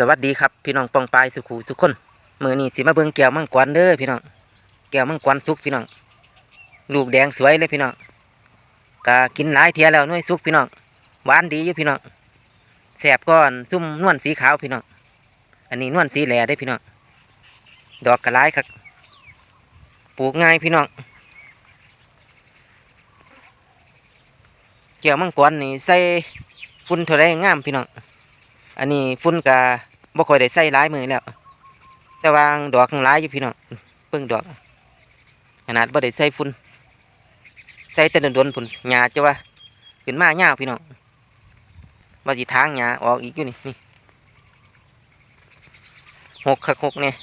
สวัสดีครับพี่น้องปองปายสุขูสุขคนมือนี้สิมาเบิ่งแก้วมังกรเด้อพี่น้องแก้วมังกรสุกพี่น้องลูกแดงสวยเลยพี่น้องกากินหลายเทียแล้วน่วยสุกพี่น้องหวานดีอยู่พี่น้องแสบก้อนซุ่มนวลสีขาวพี่น้องอันนี้นวลสีแหล่ได้พี่น้องดอกกระไรครับปลูกง่ายพี่น้องแก้วมังกรนี่ใส่ฝุ่นเท่าไรงามพี่น้อง อันนี้ฝุ่นกะบ่ค่อยได้ใส่หลายมือแล้ว แต่วางดอกข้างหลายอยู่พี่น้องเพิ่งดอก ขนาดบ่ได้ใส่ฝุ่นใส่แต่โดนๆพุ่นหญ้าจะว่าขึ้นมาหญ้าพี่น้องว่าสิทางหญ้าออกอีกอยู่นี่นี่หกคักหกเนี่ย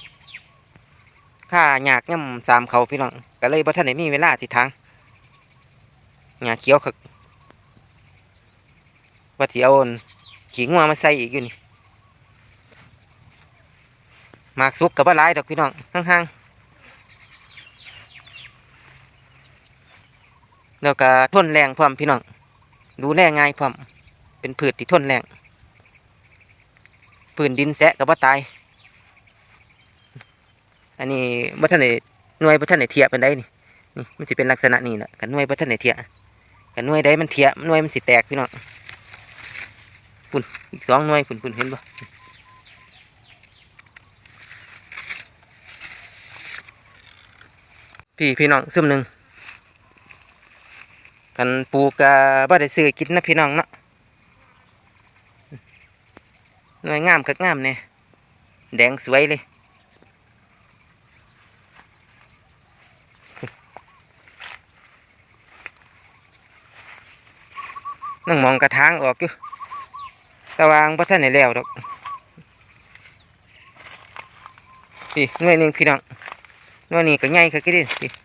ข้าหยากย่ำสามเขาพี่น้องก็เลยบ่ทันได้มีเวลาสิทางหญ้าเขียวคักว่าเอาอั่น ขิงมามาใส่อีกอยู่นี่หมากสุกกับว่าลายดอกพี่น้องห่างๆแล้วก็ทนแรงพร้อมพี่น้องดูแลง่ายพร้อมเป็นพืชที่ทนแรงพื้นดินแสะกับว่าตาย อันนี้บัท่านไหนหน่วยบัท่านไหนเทียเป็นได้นี่นี่มันจะเป็นลักษณะนี้แหละกันหน่วยบัท่านไหนเทียกันหน่วยใดมันเทียหน่วยมันสิแตกพี่น้อง อีกสองหน่วยคุณคุณเห็นบ่พี่พี่น้องซึมหนึ่งกันปูกะบ่ได้ซื้อกินนะพี่น้องเนาะหน่วยงามคักงามเนี่ยแดงสวยเลยนั่งมองกระถางออกอยู่ ตะวางพระท่านไหนแล้วดอกพี่หน่วยหนึ่งพี่น้องหน่วยนี้ก็ใหญ่ค่ะกี่ดิพี่